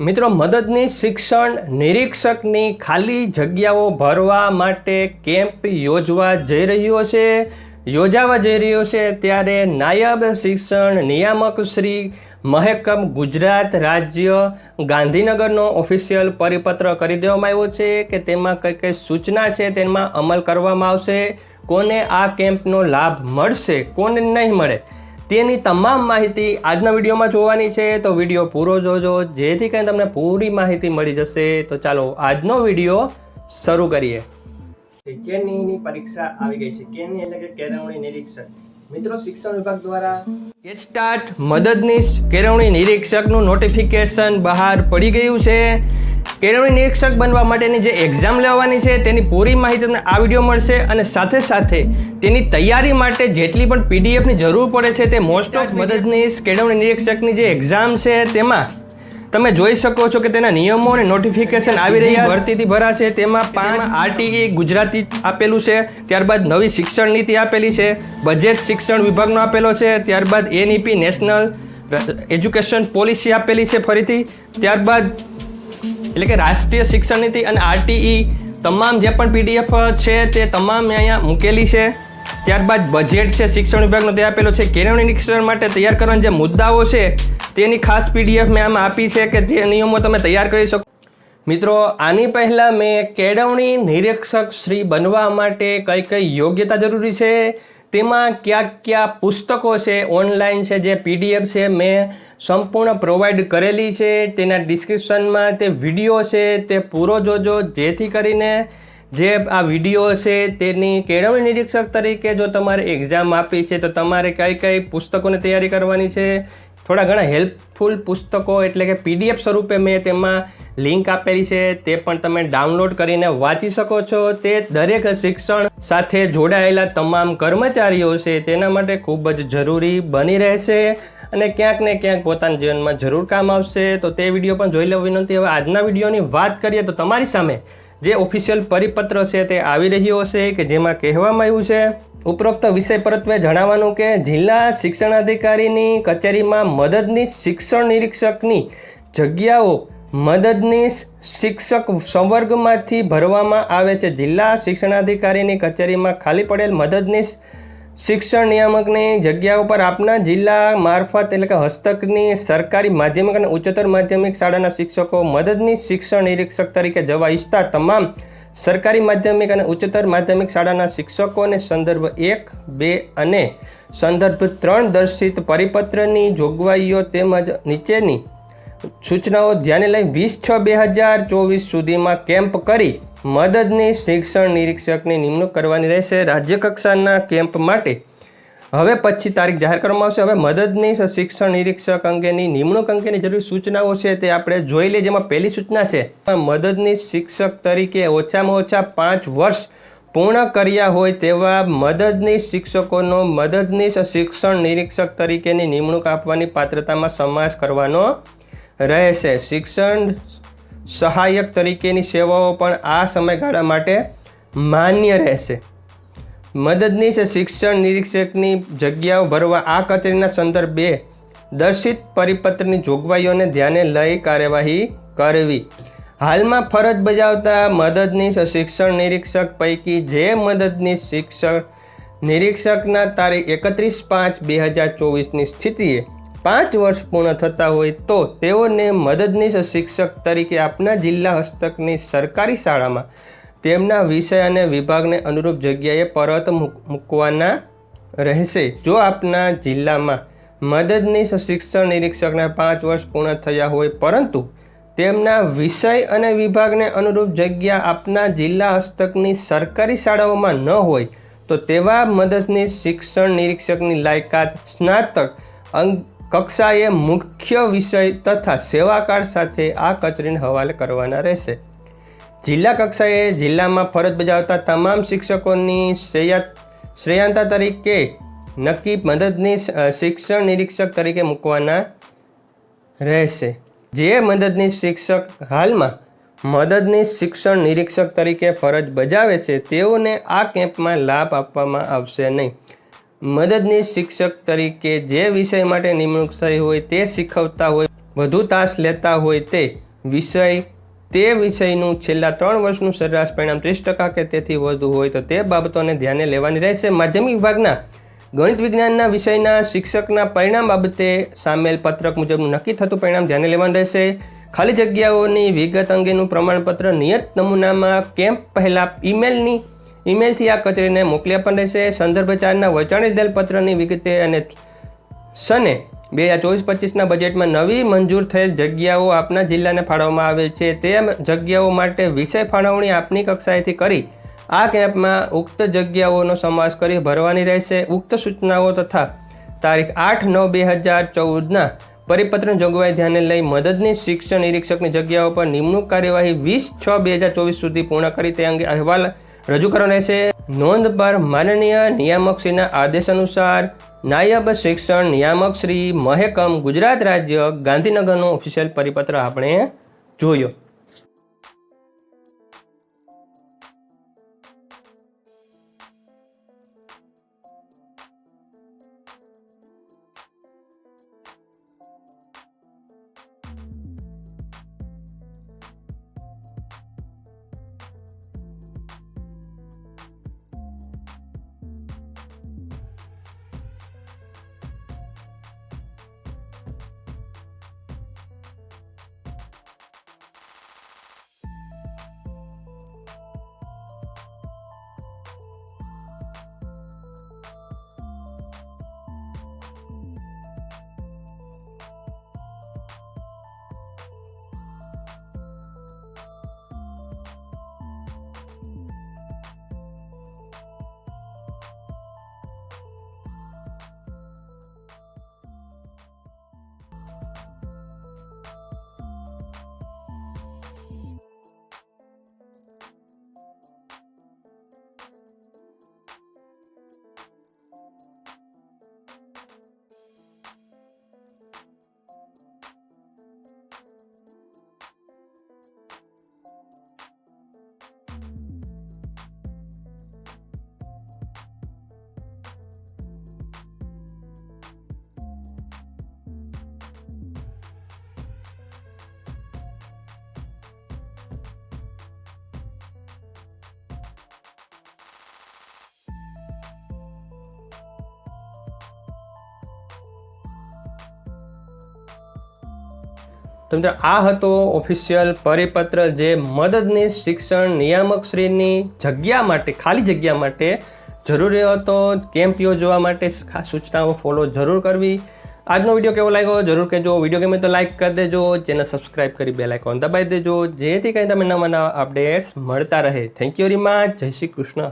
મિત્રો, મદદની શિક્ષણ નિરીક્ષકની ખાલી જગ્યાઓ ભરવા માટે કેમ્પ યોજવા જઈ રહ્યો છે. યોજાવા જઈ રહ્યો છે ત્યારે નાયબ શિક્ષણ નિયામક શ્રી મહેકમ ગુજરાત રાજ્ય ગાંધીનગરનો ઓફિશિયલ પરિપત્ર કરી દેવામાં આવ્યો છે કે તેમાં કઈ કઈ સૂચના છે તેમાં અમલ કરવામાં આવશે. કોને આ કેમ્પનો લાભ મળશે, કોને નહીં મળે તેની તમામ માહિતી આજના વિડીયોમાં જોવાની છે. તો વીડિયો પૂરો જોજો. જેથી કરીને તમને પૂરી માહિતી મળી જશે. તો ચાલો આજનો વીડિયો શરૂ કરીએ. કેની પરીક્ષા આવી ગઈ છે. કેની એટલે કે કેળવણી નિરીક્ષક. મિત્રો શિક્ષણ વિભાગ દ્વારા એચ સ્ટાર્ટ મદદનીશ કેળવણી નિરીક્ષકનું નોટિફિકેશન બહાર પડી ગયું છે. કેળવણી નિરીક્ષક બનવા માટેની જે એક્ઝામ લેવાની છે તેની પૂરી માહિતી તમને આ વીડિયો મળશે અને સાથે સાથે તેની તૈયારી માટે જેટલી પણ પીડીએફની જરૂર પડે છે તે મોસ્ટ ઓફ મદદનીશ કેળવણી નિરીક્ષકની જે એક્ઝામ છે તેમાં તમે જોઈ શકો છો કે તેના નિયમો અને નોટિફિકેશન આવી રહ્યા ભરતીથી ભરાશે તેમાં પાંચ આરટીઈ ગુજરાતી આપેલું છે ત્યારબાદ નવી શિક્ષણ નીતિ આપેલી છે બજેટ શિક્ષણ વિભાગનો આપેલો છે ત્યારબાદ એનઈપી નેશનલ એજ્યુકેશન પોલિસી આપેલી છે ફરીથી ત્યારબાદ એટલે કે રાષ્ટ્રીય શિક્ષણ નીતિ અને આરટીઈ તમામ જે પણ પીડીએફ છે તે તમામ અહીંયા મૂકેલી છે. ત્યારબાદ બજેટ છે, શિક્ષણ વિભાગનો તે આપેલો છે. કેળવણી નિરીક્ષણ માટે તૈયાર કરવાના જે મુદ્દાઓ છે, તેની ખાસ પીડીએફ મેં આમાં આપી છે કે જે નિયમો તમે તૈયાર કરી શકો. મિત્રો, આની પહેલાં મેં કેળવણી નિરીક્ષક શ્રી બનવા માટે કઈ કઈ યોગ્યતા જરૂરી છે? તેમાં કયા કયા પુસ્તકો છે ઓનલાઈન છે, જે પીડીએફ છે, મેં સંપૂર્ણ પ્રોવાઈડ કરેલી છે. તેના ડિસ્ક્રિપ્શનમાં તે વીડિયો છે, તે પૂરો જોજો. જેથી કરીને જે આ વીડિયો છે, તેની કેળવણી નિરીક્ષક તરીકે જો તમારે એક્ઝામ આપી છે, તો તમારે કઈ કઈ પુસ્તકોની તૈયારી કરવાની છે થોડા ઘણા હેલ્પફુલ પુસ્તકો એટલે કે પીડીએફ સ્વરૂપે મેં તેમાં લિંક આપેલી છે, તે પણ તમે ડાઉનલોડ કરીને વાંચી શકો છો. તે દરેક શિક્ષણ સાથે જોડાયેલા તમામ કર્મચારીઓ છે, તેના માટે ખૂબ જ જરૂરી બની રહેશે અને ક્યાંક ને ક્યાંક પોતાના જીવનમાં જરૂર કામ આવશે. તો તે વીડિયો પણ જોઈ લેવા વિનંતી. હવે આજના વિડીયોની વાત કરીએ તો તમારી સામે જે ઓફિશિયલ પરિપત્ર છે તે આવી રહ્યો હશે કે જેમાં કહેવામાં આવ્યું છે, ઉપરોક્ત વિષય પરત્વે જણાવવાનું કે જિલ્લા શિક્ષણાધિકારીની કચેરીમાં મદદનીશ શિક્ષણ નિરીક્ષકની જગ્યાઓ મદદનીશ શિક્ષક સંવર્ગમાંથી ભરવામાં આવે છે. જિલ્લા શિક્ષણાધિકારીની કચેરીમાં ખાલી પડેલ મદદનીશ શિક્ષણ નિયામકની જગ્યા ઉપર આપના જિલ્લા મારફત એટલે કે હસ્તકની સરકારી માધ્યમિક અને ઉચ્ચતર માધ્યમિક શાળાના શિક્ષકો મદદની શિક્ષણ નિરીક્ષક તરીકે જવા ઈચ્છતા તમામ સરકારી માધ્યમિક અને ઉચ્ચતર માધ્યમિક શાળાના શિક્ષકોને સંદર્ભ એક, બે અને સંદર્ભ ત્રણ દર્શિત પરિપત્રની જોગવાઈઓ તેમજ નીચેની સૂચનાઓ ધ્યાને લઈ વીસ છ બે હજાર ચોવીસ સુધીમાં કેમ્પ કરી મદદની શિક્ષણ નિરીક્ષકની નિમણૂક કરવાની રહેશે. રાજ્ય કક્ષાના કેમ્પ માટે હવે પછી તારીખ જાહેર કરવામાં આવશે. હવે મદદની શિક્ષણ નિરીક્ષક અંગેની નિમણૂક અંગેની જરૂરી સૂચનાઓ છે તે આપણે જોઈ લઈએ. જેમાં પહેલી સૂચના છે, મદદની શિક્ષક તરીકે ઓછામાં ઓછા પાંચ વર્ષ પૂર્ણ કર્યા હોય તેવા મદદની શિક્ષકોનો મદદની શિક્ષણ નિરીક્ષક તરીકેની નિમણૂક આપવાની પાત્રતામાં સમાવેશ કરવાનો રહેશે. શિક્ષણ સહાયક તરીકેની સેવાઓ પણ આ સમયગાળા માટે માન્ય રહેશે. મદદનીશ શિક્ષણ નિરીક્ષકની જગ્યાઓ ભરવા આ કચેરીના સંદર્ભે દર્શિત પરિપત્રની જોગવાઈઓને ધ્યાને લઈ કાર્યવાહી કરવી. હાલમાં ફરજ બજાવતા મદદનીશ શિક્ષણ નિરીક્ષક પૈકી જે મદદનીશ શિક્ષણ નિરીક્ષકના તારીખ એકત્રીસ પાંચ બે હજાર ચોવીસની સ્થિતિએ પાંચ વર્ષ પૂર્ણ થતા હોય તો તેઓને મદદનીશ શિક્ષક તરીકે આપના જિલ્લા હસ્તકની સરકારી શાળામાં તેમના વિષય અને વિભાગને અનુરૂપ જગ્યાએ પરત મૂકવાના રહેશે. જો આપના જિલ્લામાં મદદનીશ શિક્ષણ નિરીક્ષકના પાંચ વર્ષ પૂર્ણ થયા હોય પરંતુ તેમના વિષય અને વિભાગને અનુરૂપ જગ્યા આપના જિલ્લા હસ્તકની સરકારી શાળાઓમાં ન હોય તો તેવા મદદનીશ શિક્ષણ નિરીક્ષકની લાયકાત સ્નાતક અંગ કક્ષાએ મુખ્ય વિષય તથા સેવાકાળ સાથે આ કચેરીને હવાલે કરવાના રહેશે. જિલ્લા કક્ષાએ જિલ્લામાં ફરજ બજાવતા તમામ શિક્ષકોની શ્રેયા, શ્રેયાંતા તરીકે નક્કી મદદની શિક્ષણ નિરીક્ષક તરીકે મૂકવાના રહેશે. જે મદદની શિક્ષક હાલમાં મદદની શિક્ષણ નિરીક્ષક તરીકે ફરજ બજાવે છે, તેઓને આ કેમ્પમાં લાભ આપવામાં આવશે નહીં. મદદની શિક્ષક તરીકે જે વિષય માટે નિમણૂક થઈ હોય તે શીખવતા હોય, વધુ તાસ લેતા હોય તે વિષય, તે વિષયનું છેલ્લા ત્રણ વર્ષનું સરેરાશ પરિણામ ત્રીસ ટકા કે તેથી વધુ હોય તો તે બાબતોને ધ્યાને લેવાની રહેશે. માધ્યમિક વિભાગના ગણિત વિજ્ઞાનના વિષયના શિક્ષકના પરિણામ બાબતે સામેલ પત્રક મુજબનું નક્કી થતું પરિણામ ધ્યાને લેવાનું રહેશે. ખાલી જગ્યાઓની વિગત અંગેનું પ્રમાણપત્ર નિયત નમૂનામાં કેમ્પ પહેલાં ઈમેલની ઈમેલથી આ કચેરીને મોકલી આપવાનું રહેશે. સંદર્ભ ચારના વચાણી લીધેલ પત્રની વિગતે અને સને બે હજાર ચોવીસ પચીસના બજેટમાં નવી મંજૂર થયેલ જગ્યાઓ આપના જિલ્લાને ફાળવવામાં આવેલ છે. તે જગ્યાઓ માટે વિષય ફાળવણી આપની કક્ષાએથી કરી આ કેમ્પમાં ઉક્ત જગ્યાઓનો સમાવેશ કરી ભરવાની રહેશે. ઉક્ત સૂચનાઓ તથા તારીખ આઠ નવ બે હજાર ચૌદના પરિપત્રની જોગવાઈ ધ્યાને લઈ મદદની શિક્ષણ નિરીક્ષકની જગ્યાઓ પર નિમણૂક કાર્યવાહી વીસ છ બે હજાર ચોવીસ સુધી પૂર્ણ કરી. તે અંગે અહેવાલ રજૂ કરવાનો રહેશે નોંધ પર માનનીય નિયામકશ્રીના આદેશ અનુસાર નાયબ શિક્ષણ નિયામક શ્રી મહેકમ ગુજરાત રાજ્ય ગાંધીનગરનો ઓફિશિયલ પરિપત્ર આપણે જોયો. તો મિત્રો, આ હતો ઓફિશિયલ પરિપત્ર જે મદદનીશ શિક્ષણ નિયામકશ્રીની જગ્યા માટે, ખાલી જગ્યા માટે જરૂરી હતો. કેમ્પ યોજવા માટે ખાસ સૂચનાઓ ફોલો જરૂર કરવી. આજનો વીડિયો કેવો લાગ્યો? જરૂર કહેજો. વીડિયો ગમે તો લાઇક કરી દેજો. ચેનલ સબસ્ક્રાઇબ કરી બે લાઇકોન દબાવી દેજો. જેથી કંઈ તમે નવા નવા અપડેટ્સ મળતા રહે. થેન્ક યુ વેરી મચ જય શ્રી કૃષ્ણ.